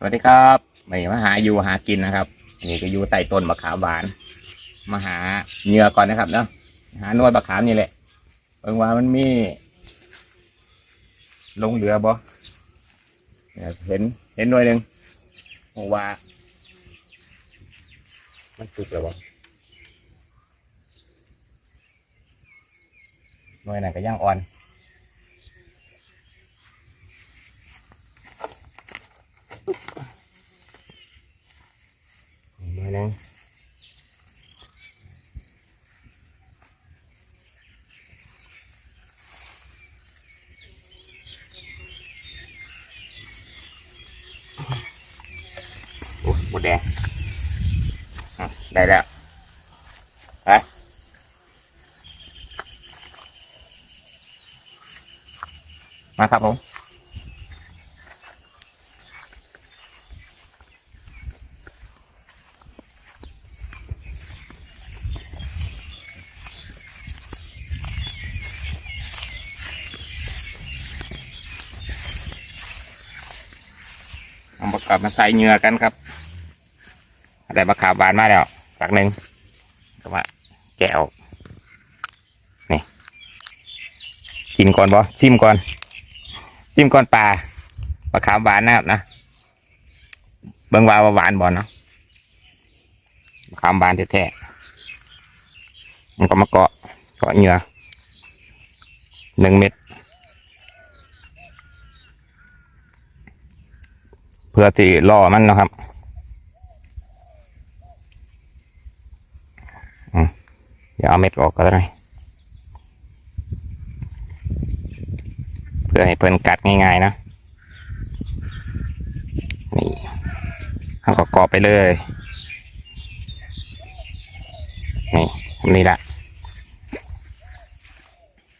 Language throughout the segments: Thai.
สวัสดีครับไม่มาหาอยู่หากินนะครับนี่ก็อยู่ใต้ต้นมะขามหวาน มาหาเหยื่อก่อนนะครับเนาะหานวดมะขามนี่แหละเบิ่งว่ามันมี ลงเหลือบ่เห็นเห็นหน่วยหนึ่งบอว่า มันสุกแล้วบ่หน่วยไหนก็ย่างอ่อน หน่วยหนึง โอ้หมดแดงอะได้แล้วไปมาครับผมเอาประกอบมาใส่เหงื่อกันครับ ได้มะขามหวานมาแล้วฝักหนึ่งก็ว่าแกะออกนี่กินก่อนบ่ชิมก่อนชิมก่อนปลามะขามหวานนะครับนะเบิ่งว่าว่าหวานบ่เนาะมะขามหวานแท้ๆมันก็มาเกาะเกาะเหงื่อหนึ่งเม็ดเพื่อที่ล่อมันนะครับอืม เดี๋ยวเอาเม็ดออกก็ได้เพื่อให้เพิ่นกัดง่ายๆนะนี่เอาก็กรอบไปเลยนี่นี้ละ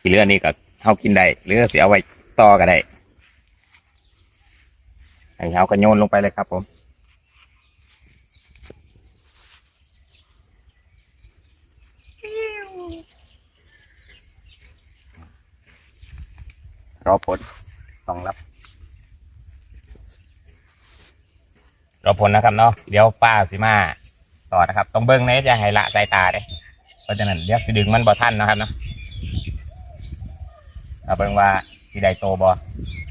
ที่เหลือนี่ก็เอากินได้หรือเสียเอาไว้ต่อก็ได้ให้เอากระโยนลงไปเลยครับผม รอผลต้องรับ รอผลนะครับเนาะเดี๋ยวป้าสิมาต่อนะครับ ต้องเบิ้งเนจะให้ละสายตาเด้เพราะฉะนั้นเดี๋ยวสิดึงมันบ่ทันนะครับเนาะเอาเบิ้งว่าสิได้โตบ่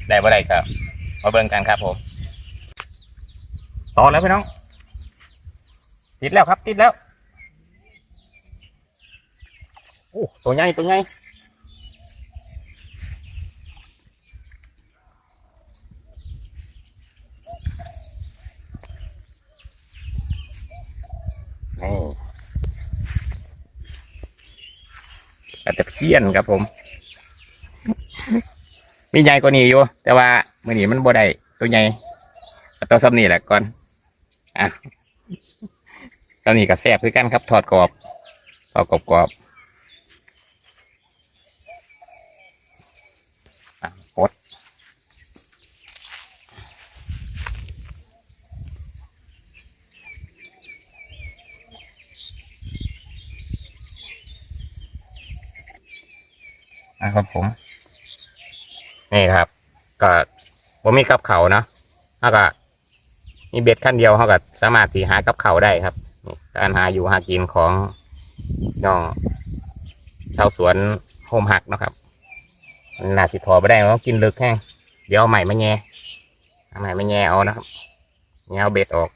ได้บ่ได้ครับมาเบิ้งกันครับผมต่อแล้วพี่น้อง ติดแล้วครับติดแล้ว โอ้ตัวใหญ่ตัวใหญ่นี่กระตะเพี้ยนครับผม มีใหญ่กว่านี้อยู่ แต่ว่ามื่อนี้มันบ่ได้ตัวใหญ่ตัวซ้ำนี่แหละก่อน อะซ้ำนี่ก็แซ่บคือกันครับ ทอดกรอบ ทอดกรอบกรอบอะกด นะครับผม นี่ครับ ก็ผมมีกับเขาเนาะแล้วก็มีเบ็ดขั้นเดียวเขาก็สามารถที่หากับเขาได้ครับ การหาอยู่หากินของน้องชาวสวนโฮมหักนะครับน่าสิถอไม่ได้เพราะกินลึกแห้งเดี๋ยวเอาใหม่มาแง่เอาใหม่มาแง่เอานะครับแง่เอาเบ็ดออก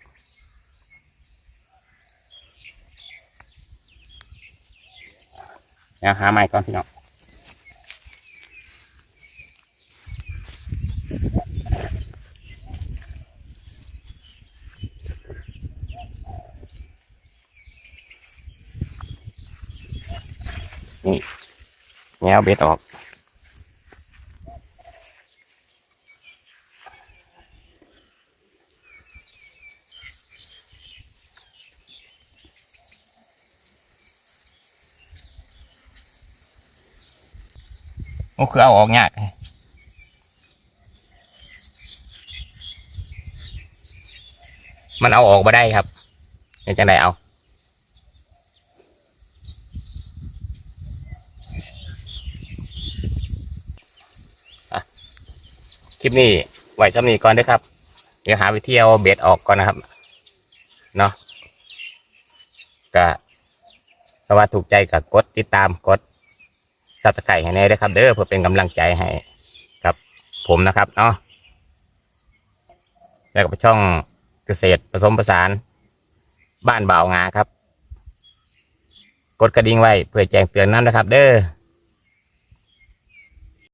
เดี๋ยวหาใหม่ก่อนพี่น้อง แง่เอาเบ็ดออก โอ้คือเอาออกยากมันเอาออกมาได้ครับเป็นจังไดเอา คลิปนี้ไว้ซ้ำนี้ก่อนเด้วยครับ เดี๋ยวหาวิธีเอาเบ็ดออกก่อนนะครับ เนาะก็ถ้าว่าถูกใจก็กดติดตามกดซับสไครต์ให้แน่ด้วยครับ เด้อเพื่อเป็นกำลังใจให้กับผมนะครับเนาะแล้วก็ช่องเกษตรผสมผสาน บ้านบ่าวงาครับ กดกระดิ่งไว้เพื่อแจ้งเตือนนั้นนะครับ เด้อ